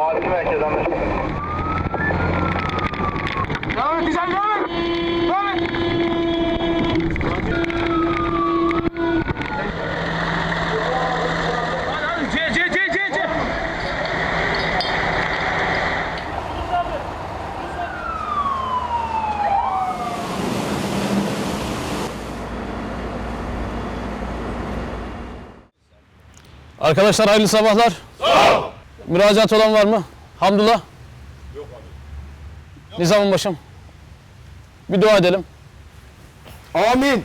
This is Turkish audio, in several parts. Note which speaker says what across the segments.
Speaker 1: Mavi merkez anlaşıldı.
Speaker 2: Devam et güzel devam et. Devam et. Hadi hadi C C C C C.
Speaker 3: Arkadaşlar hayırlı sabahlar. Müracaat olan var mı? Hamdullah. Yok abi. Nizamın başım. Bir dua edelim.
Speaker 4: Amin.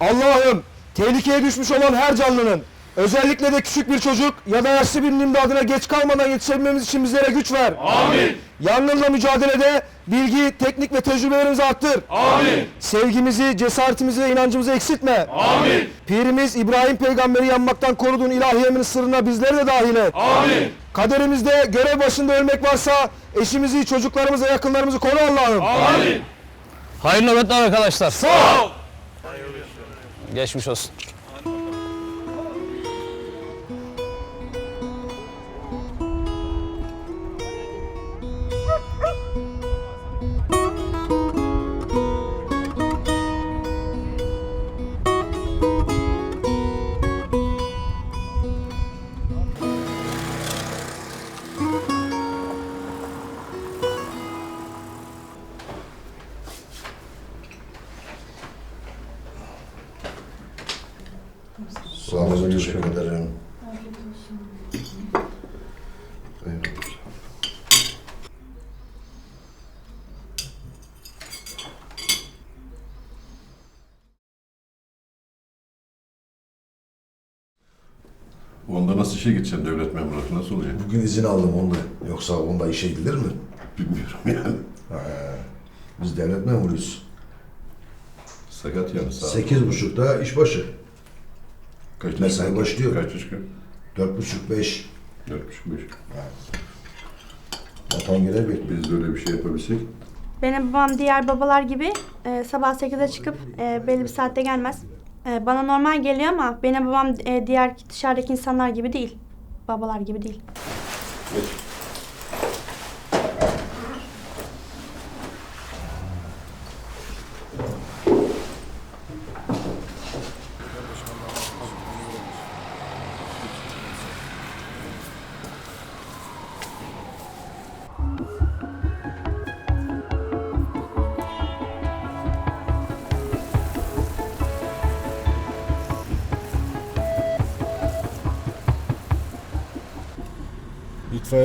Speaker 4: Allah'ım tehlikeye düşmüş olan her canlının özellikle de küçük bir çocuk ya da yaşlı birinin imdadına geç kalmadan yetişebilmemiz için bizlere güç ver. Amin. Yangınla mücadelede bilgi, teknik ve tecrübelerimizi arttır. Amin. Sevgimizi, cesaretimizi ve inancımızı eksiltme. Amin. Pirimiz İbrahim peygamberi yanmaktan koruduğun ilahi emrin sırrına bizleri de dahil et. Amin. Kaderimizde görev başında ölmek varsa eşimizi, çocuklarımızı, yakınlarımızı koru Allah'ım.
Speaker 3: Hayırlı nöbetler arkadaşlar. Sağ ol. Geçmiş olsun.
Speaker 5: Nasıl işe gideceksin devlet memuru? Nasıl olacak?
Speaker 6: Bugün izin aldım onda. Yoksa onda işe gidilir mi?
Speaker 5: Bilmiyorum yani.
Speaker 6: Biz devlet memuruyuz.
Speaker 5: Sakat yani sağ ol.
Speaker 6: Sekiz buçukta iş başı.
Speaker 5: Kaç
Speaker 6: mesai başlıyor.
Speaker 5: Kaç çıkıyor?
Speaker 6: Dört buçuk beş.
Speaker 5: Dört buçuk beş.
Speaker 6: Vatan bekliyor.
Speaker 5: Biz de öyle bir şey yapabilsek.
Speaker 7: Benim babam diğer babalar gibi e, sabah 8'de çıkıp e, belli bir saatte gelmez. E, bana normal geliyor ama benim babam e, diğer dışarıdaki insanlar gibi değil. Babalar gibi değil.
Speaker 8: İtfaiye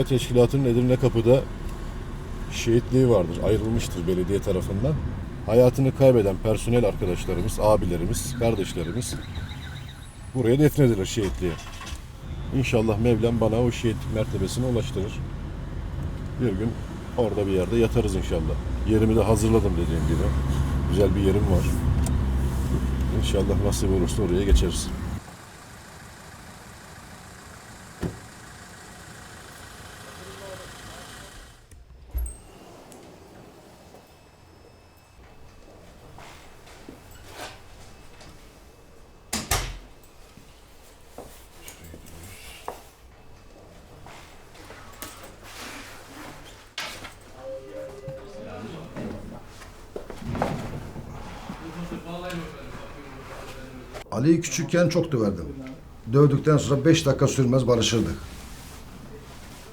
Speaker 8: Teşkilatı'nın Edirne Kapı'da şehitliği vardır. Ayrılmıştır belediye tarafından. Hayatını kaybeden personel arkadaşlarımız, abilerimiz, kardeşlerimiz buraya defnedilir şehitliğe. İnşallah Mevlam bana o şehitlik mertebesine ulaştırır. Bir gün orada bir yerde yatarız inşallah. Yerimi de hazırladım dediğim gibi. Güzel bir yerim var. İnşallah nasip olursa oraya geçeriz.
Speaker 6: Ali'yi küçükken çok döverdim. Dövdükten sonra beş dakika sürmez barışırdık.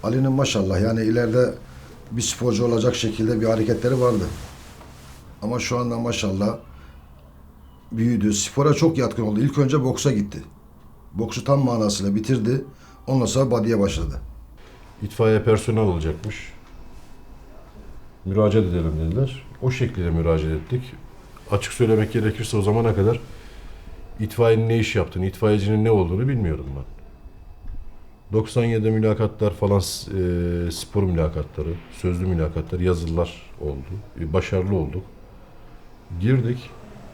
Speaker 6: Ali'nin maşallah yani ileride bir sporcu olacak şekilde bir hareketleri vardı. Ama şu anda maşallah büyüdü. Spora çok yatkın oldu. İlk önce boksa gitti. Boksu tam manasıyla bitirdi. Ondan sonra body'ye başladı.
Speaker 8: itfaiye personel olacakmış. Müracaat edelim dediler. O şekilde müracaat ettik. Açık söylemek gerekirse o zamana kadar itfaiyenin ne iş yaptığını, itfaiyecinin ne olduğunu bilmiyordum ben. 97 mülakatlar falan, e, spor mülakatları, sözlü mülakatlar, yazılılar oldu. E, başarılı olduk. Girdik.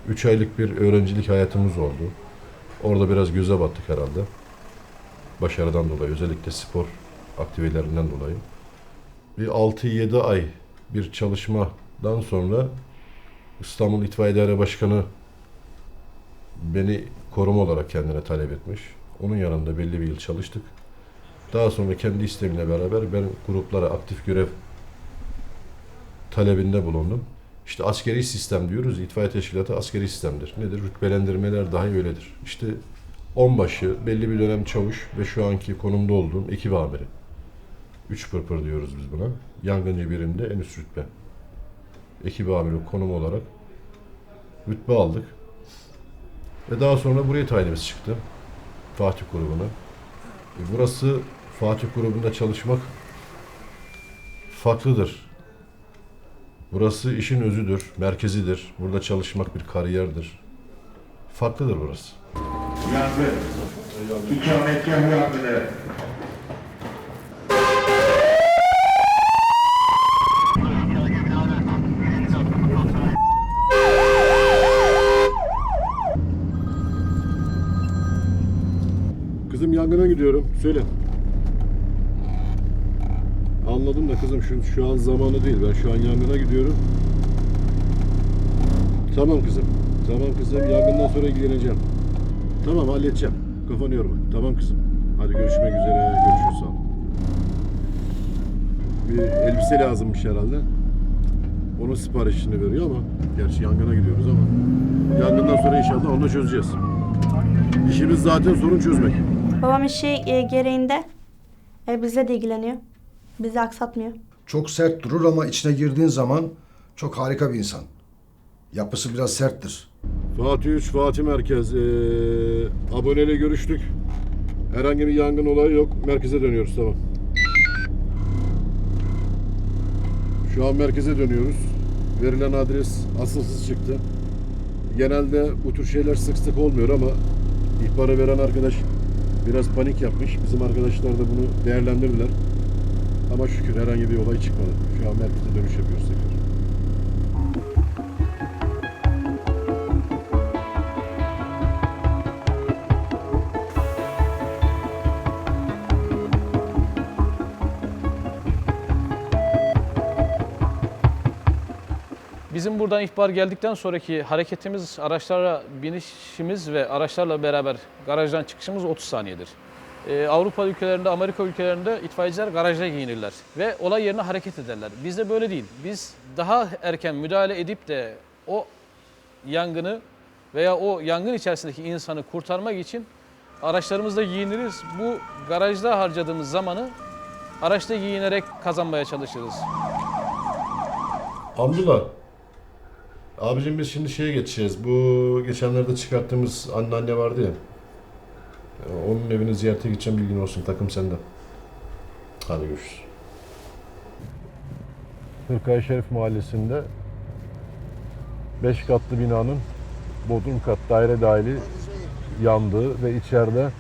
Speaker 8: 3 aylık bir öğrencilik hayatımız oldu. Orada biraz göze battık herhalde. Başarıdan dolayı, özellikle spor aktivitelerinden dolayı. Bir 6-7 ay bir çalışmadan sonra İstanbul İtfaiye Daire Başkanı beni koruma olarak kendine talep etmiş. Onun yanında belli bir yıl çalıştık. Daha sonra kendi isteğimle beraber ben gruplara aktif görev talebinde bulundum. İşte askeri sistem diyoruz. İtfaiye teşkilatı askeri sistemdir. Nedir? Rütbelendirmeler dahi öyledir. İşte onbaşı, belli bir dönem çavuş ve şu anki konumda olduğum ekip amiri. Üç pırpır diyoruz biz buna. Yangıncı birimde en üst rütbe. Ekip amiri konumu olarak rütbe aldık. Ve daha sonra buraya tayinimiz çıktı. Fatih grubuna. E, Burası Fatih grubunda çalışmak farklıdır. Burası işin özüdür, merkezidir. Burada çalışmak bir kariyerdir. Farklıdır burası.
Speaker 2: Uyandı. İkametgah uyandı.
Speaker 8: Söyle. Anladım da kızım şu, şu an zamanı değil. Ben şu an yangına gidiyorum. Tamam kızım. Tamam kızım. Yangından sonra ilgileneceğim. Tamam halledeceğim. Kafanı yorma. Tamam kızım. Hadi görüşmek üzere. Görüşürüz sağ ol. Bir elbise lazımmış herhalde. Onun siparişini veriyor ama gerçi yangına gidiyoruz ama yangından sonra inşallah onu çözeceğiz. İşimiz zaten sorun çözmek.
Speaker 7: Babam işi e, gereğinde e, bizle de ilgileniyor. Bizi aksatmıyor.
Speaker 6: Çok sert durur ama içine girdiğin zaman çok harika bir insan. Yapısı biraz serttir.
Speaker 8: Fatih 3, Fatih Merkez. Ee, aboneyle görüştük. Herhangi bir yangın olayı yok. Merkeze dönüyoruz tamam. Şu an merkeze dönüyoruz. Verilen adres asılsız çıktı. Genelde bu tür şeyler sık sık olmuyor ama ihbarı veren arkadaş biraz panik yapmış. Bizim arkadaşlar da bunu değerlendirdiler. Ama şükür herhangi bir olay çıkmadı. Şu an merkeze dönüş yapıyoruz tekrar.
Speaker 3: Bizim buradan ihbar geldikten sonraki hareketimiz, araçlara binişimiz ve araçlarla beraber garajdan çıkışımız 30 saniyedir. Ee, Avrupa ülkelerinde, Amerika ülkelerinde itfaiyeciler garajda giyinirler ve olay yerine hareket ederler. Bizde böyle değil. Biz daha erken müdahale edip de o yangını veya o yangın içerisindeki insanı kurtarmak için araçlarımızda giyiniriz. Bu garajda harcadığımız zamanı araçta giyinerek kazanmaya çalışırız.
Speaker 8: Abdullah. Abicim biz şimdi şeye geçeceğiz. Bu geçenlerde çıkarttığımız anneanne vardı ya. Ee, Onun evini ziyarete gideceğim bilgin olsun. Takım sende. Hadi görüşürüz. Hırkaya Şerif Mahallesi'nde 5 katlı binanın bodrum kat daire dahili yandığı ve içeride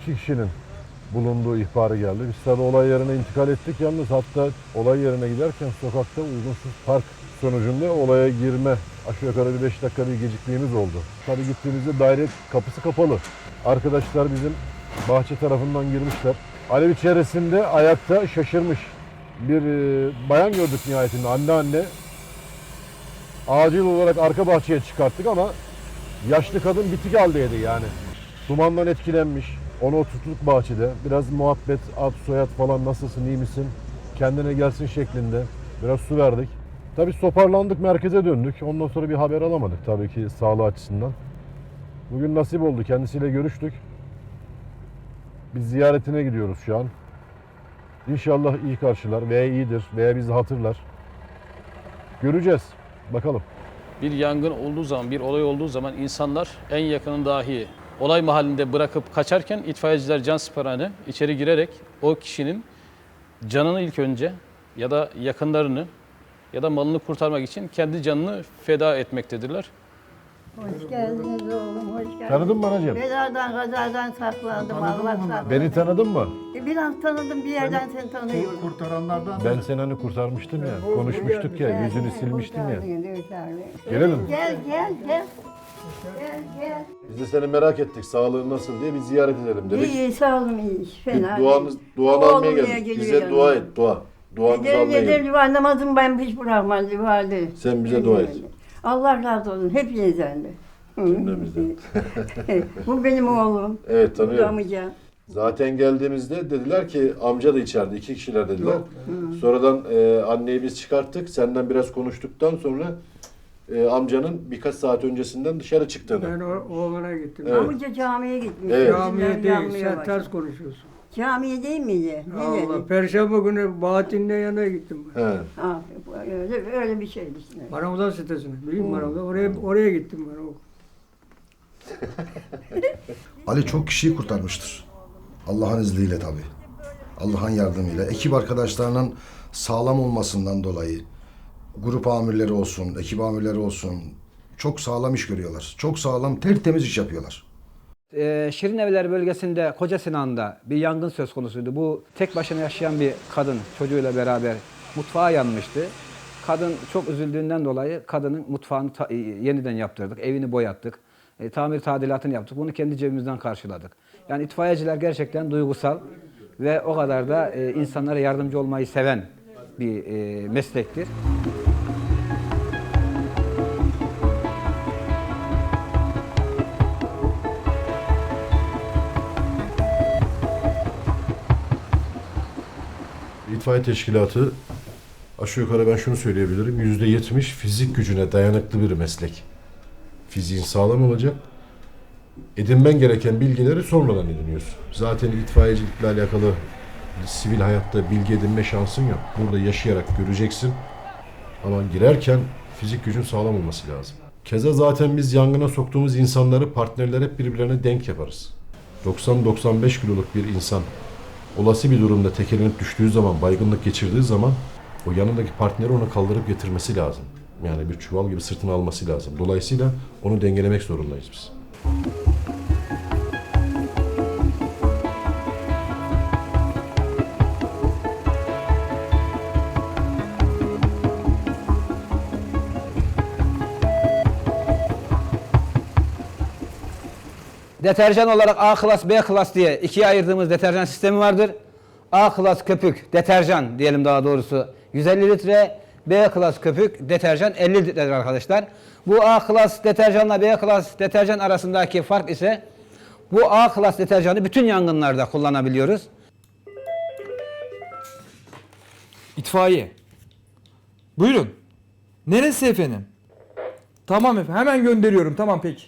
Speaker 8: iki kişinin bulunduğu ihbarı geldi. Biz tabi olay yerine intikal ettik. Yalnız hatta olay yerine giderken sokakta uygunsuz park sonucunda olaya girme aşağı yukarı bir 5 dakika bir geciktiğimiz oldu. Tabi gittiğimizde daire kapısı kapalı. Arkadaşlar bizim bahçe tarafından girmişler. Alev içerisinde ayakta şaşırmış bir e, bayan gördük nihayetinde anneanne. Acil olarak arka bahçeye çıkarttık ama yaşlı kadın bitik haldeydi yani. Dumandan etkilenmiş. Onu oturttuk bahçede. Biraz muhabbet, ad, soyad falan nasılsın, iyi misin? Kendine gelsin şeklinde. Biraz su verdik. Tabii toparlandık, merkeze döndük. Ondan sonra bir haber alamadık tabii ki sağlığı açısından. Bugün nasip oldu, kendisiyle görüştük. Biz ziyaretine gidiyoruz şu an. İnşallah iyi karşılar veya iyidir veya bizi hatırlar. Göreceğiz. Bakalım.
Speaker 3: bir yangın olduğu zaman, bir olay olduğu zaman insanlar en yakının dahi olay mahallinde bırakıp kaçarken itfaiyeciler can siparhane içeri girerek o kişinin canını ilk önce ya da yakınlarını ya da malını kurtarmak için kendi canını feda etmektedirler.
Speaker 1: Hoş geldiniz oğlum, hoş geldiniz.
Speaker 8: Tanıdın mı anacığım?
Speaker 1: Beladan kazadan saklandım, Allah sakladı.
Speaker 8: Beni tanıdın mı?
Speaker 1: E, Biraz tanıdım, bir yerden seni tanıyorum.
Speaker 8: Ben seni hani kurtarmıştım ya, konuşmuştuk ya, yüzünü silmiştim ya.
Speaker 1: Gelelim.
Speaker 8: Gelelim.
Speaker 1: Gel, gel, gel. Gel, gel.
Speaker 8: Biz de seni merak ettik, sağlığın nasıl diye bir ziyaret edelim dedik.
Speaker 1: İyi, sağ olun, iyi. Fena
Speaker 8: Bir duanız,
Speaker 1: değil.
Speaker 8: duanı almaya geldik. Bize dua et, dua. Duanızı
Speaker 1: ederim.
Speaker 8: geldik.
Speaker 1: Dua namazımı ben hiç bırakmam, dualı.
Speaker 8: Sen bize dua et.
Speaker 1: Allah razı olsun, hepinizden de. Hı.
Speaker 8: Cümlemizden.
Speaker 1: Bu benim oğlum.
Speaker 8: Evet
Speaker 1: Bu
Speaker 8: tanıyorum.
Speaker 1: amca.
Speaker 8: Zaten geldiğimizde dediler ki amca da içeride iki kişiler dediler. Sonradan e, anneyi biz çıkarttık. Senden biraz konuştuktan sonra e, amcanın birkaç saat öncesinden dışarı çıktığını.
Speaker 2: Ben o- oğlana gittim.
Speaker 8: Evet.
Speaker 1: Amca camiye gitmiş.
Speaker 8: Evet.
Speaker 2: Camiye
Speaker 1: Bizimler
Speaker 2: değil,
Speaker 1: camiye
Speaker 2: sen ters konuşuyorsun.
Speaker 1: Camiye değil miydi? Ne
Speaker 2: Allah,
Speaker 1: dedi?
Speaker 2: Perşembe günü Bahattin'in yanına gittim ben.
Speaker 8: He.
Speaker 1: Ha, öyle, öyle bir şeydi işte.
Speaker 2: Maramuzan sitesine, büyük Maramuzan. Oraya, oraya gittim ben. O-
Speaker 6: Ali çok kişiyi kurtarmıştır. Allah'ın izniyle tabii. Allah'ın yardımıyla. Ekip arkadaşlarının sağlam olmasından dolayı grup amirleri olsun, ekip amirleri olsun çok sağlam iş görüyorlar. Çok sağlam, tertemiz iş yapıyorlar.
Speaker 9: Ee, Şirin Evler bölgesinde Koca Sinan'da bir yangın söz konusuydu. Bu tek başına yaşayan bir kadın çocuğuyla beraber mutfağa yanmıştı. Kadın çok üzüldüğünden dolayı kadının mutfağını ta- yeniden yaptırdık, evini boyattık, e, tamir tadilatını yaptık. Bunu kendi cebimizden karşıladık. Yani itfaiyeciler gerçekten duygusal ve o kadar da e, insanlara yardımcı olmayı seven bir e, meslektir.
Speaker 8: İtfaiye teşkilatı aşağı yukarı ben şunu söyleyebilirim. Yüzde yetmiş fizik gücüne dayanıklı bir meslek. Fiziğin sağlam olacak. Edinmen gereken bilgileri sonradan ediniyorsun. Zaten itfaiyecilikle alakalı sivil hayatta bilgi edinme şansın yok. Burada yaşayarak göreceksin. Ama girerken fizik gücün sağlam olması lazım. Keza zaten biz yangına soktuğumuz insanları partnerler hep birbirlerine denk yaparız. 90-95 kiloluk bir insan olası bir durumda tekelenip düştüğü zaman, baygınlık geçirdiği zaman o yanındaki partneri onu kaldırıp getirmesi lazım. Yani bir çuval gibi sırtına alması lazım. Dolayısıyla onu dengelemek zorundayız biz.
Speaker 9: Deterjan olarak A klas, B klas diye ikiye ayırdığımız deterjan sistemi vardır. A klas köpük, deterjan diyelim daha doğrusu 150 litre, B klas köpük, deterjan 50 litre arkadaşlar. Bu A klas deterjanla B klas deterjan arasındaki fark ise bu A klas deterjanı bütün yangınlarda kullanabiliyoruz.
Speaker 10: İtfaiye. Buyurun. Neresi efendim? Tamam efendim. Hemen gönderiyorum. Tamam peki.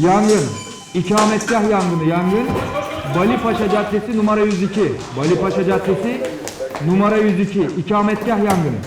Speaker 10: Yangın. İkametgah yangını. Yangın. Bali Paşa Caddesi numara 102. Bali Paşa Caddesi numara 102. İkametgah yangını.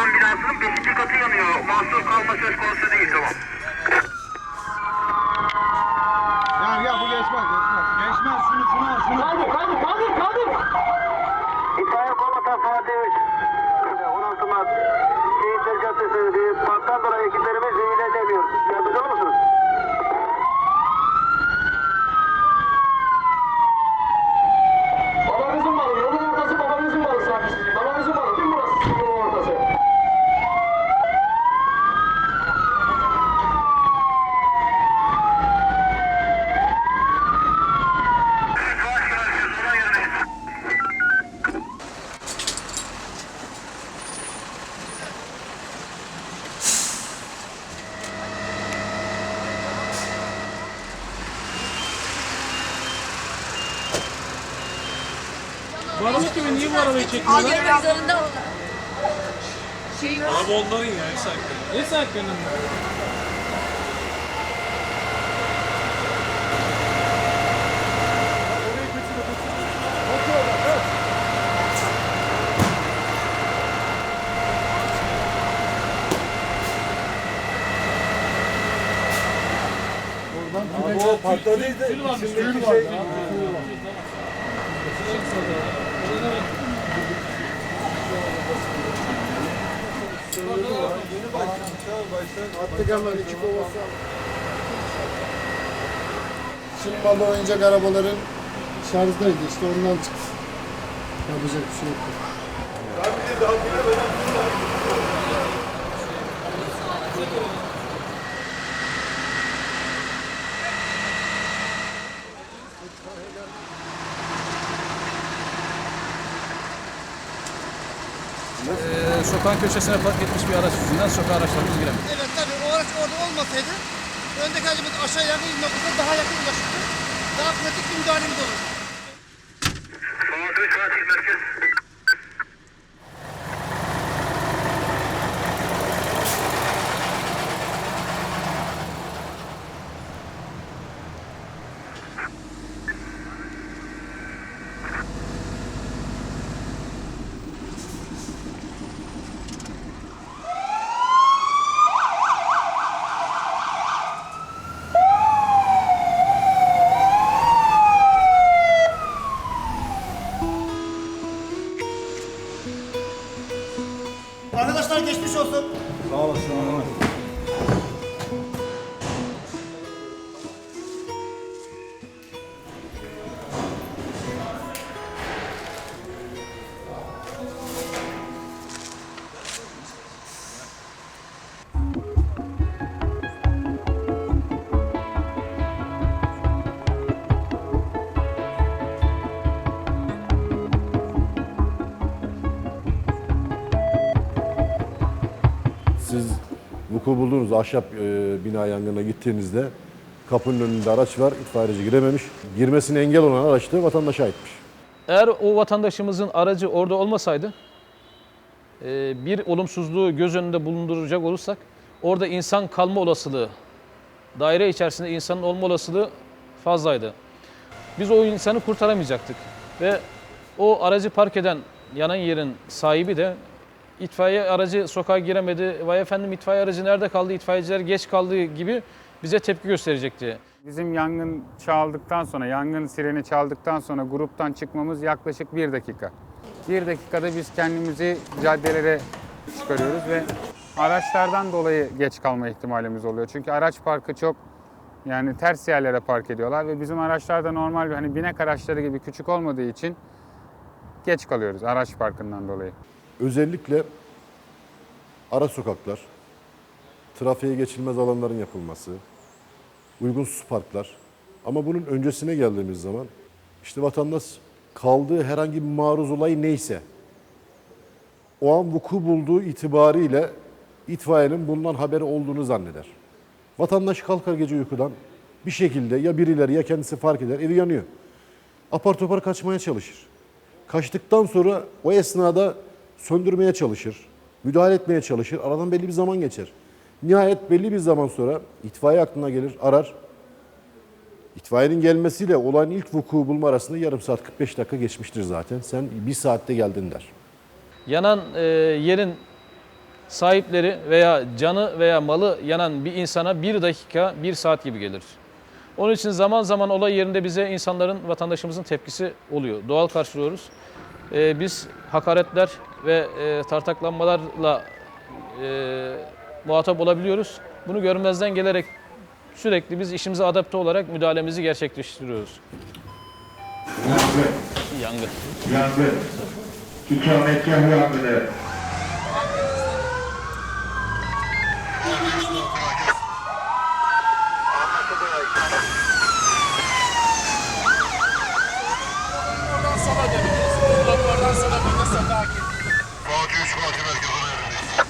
Speaker 2: Apartman binasının 5. katı yanıyor. Mahsur kalma söz konusu değil tamam.
Speaker 4: Ya ya bu geçmez geçmez. Geçmez şunu şunu al şunu.
Speaker 2: Kaldır kaldır kaldır kaldır. İtfaiye komutan Fatih 3. 16 Mart. Şehitler Caddesi bir parktan dolayı ekiplerimiz zehir edemiyor. Yardımcı olur musunuz? Babanızın malı. Yolun ortası babanızın malı sanki. Babanızın malı. Değil mi burası? Yolun ortası.
Speaker 3: Aralık gibi niye bu arabayı çekmiyorlar?
Speaker 7: Görmek zorunda onlar.
Speaker 3: Araba onların ya ev sahipleri. Ev sahiplerinin mi?
Speaker 11: Şimdi oyuncak arabaların şarjdaydı işte ondan çıktı. Yapacak bir şey yok.
Speaker 3: Ee, sokağın köşesine park etmiş bir araç yüzünden sokağa araçlarımız giremiyor.
Speaker 11: Evet tabii o araç orada olmasaydı öndeki aracımız aşağı yakın noktada daha yakın ulaşırdı. Daha pratik bir müdahalemiz olurdu.
Speaker 8: Vuku bulduğunuz ahşap e, bina yangınına gittiğinizde kapının önünde araç var, itfaiyeci girememiş. Girmesine engel olan araç da vatandaşa aitmiş.
Speaker 3: Eğer o vatandaşımızın aracı orada olmasaydı, e, bir olumsuzluğu göz önünde bulunduracak olursak, orada insan kalma olasılığı, daire içerisinde insanın olma olasılığı fazlaydı. Biz o insanı kurtaramayacaktık. Ve o aracı park eden yanan yerin sahibi de itfaiye aracı sokağa giremedi, vay efendim itfaiye aracı nerede kaldı, itfaiyeciler geç kaldı gibi bize tepki gösterecekti.
Speaker 12: Bizim yangın çaldıktan sonra, yangın sireni çaldıktan sonra gruptan çıkmamız yaklaşık bir dakika. Bir dakikada biz kendimizi caddelere çıkarıyoruz ve araçlardan dolayı geç kalma ihtimalimiz oluyor. Çünkü araç parkı çok yani ters yerlere park ediyorlar ve bizim araçlar da normal hani binek araçları gibi küçük olmadığı için geç kalıyoruz araç parkından dolayı.
Speaker 8: Özellikle ara sokaklar, trafiğe geçilmez alanların yapılması, uygunsuz parklar. Ama bunun öncesine geldiğimiz zaman işte vatandaş kaldığı herhangi bir maruz olay neyse o an vuku bulduğu itibariyle itfaiyenin bundan haberi olduğunu zanneder. Vatandaş kalkar gece uykudan bir şekilde ya birileri ya kendisi fark eder evi yanıyor. Apar topar kaçmaya çalışır. Kaçtıktan sonra o esnada söndürmeye çalışır. Müdahale etmeye çalışır. Aradan belli bir zaman geçer. Nihayet belli bir zaman sonra itfaiye aklına gelir, arar. İtfaiyenin gelmesiyle olayın ilk vuku bulma arasında yarım saat 45 dakika geçmiştir zaten. Sen bir saatte geldin der.
Speaker 3: Yanan e, yerin sahipleri veya canı veya malı yanan bir insana bir dakika, bir saat gibi gelir. Onun için zaman zaman olay yerinde bize insanların, vatandaşımızın tepkisi oluyor. Doğal karşılıyoruz. E, biz hakaretler ve e, tartaklanmalarla e, muhatap olabiliyoruz. Bunu görmezden gelerek sürekli biz işimize adapte olarak müdahalemizi gerçekleştiriyoruz. Yangın.
Speaker 2: Yangın. İkametgah yangını. Fatih 3 Fatih Merkez önerindeyiz.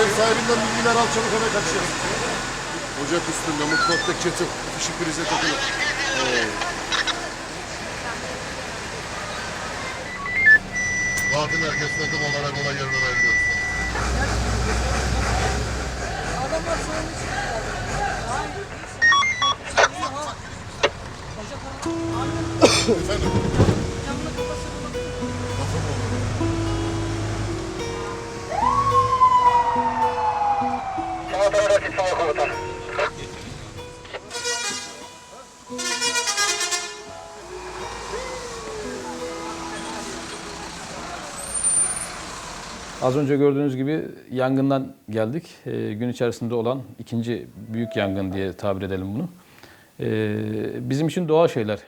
Speaker 11: Ev sahibinden bilgiler al çabuk hemen kaçıyoruz. Ocak üstünde mutfakta kettle, fişi prize takılı.
Speaker 8: Dağıtım merkezine tam olarak olay yerine ayrılıyoruz.
Speaker 2: Sağ
Speaker 3: Az önce gördüğünüz gibi yangından geldik. Ee, gün içerisinde olan ikinci büyük yangın diye tabir edelim bunu. Ee, bizim için doğal şeyler.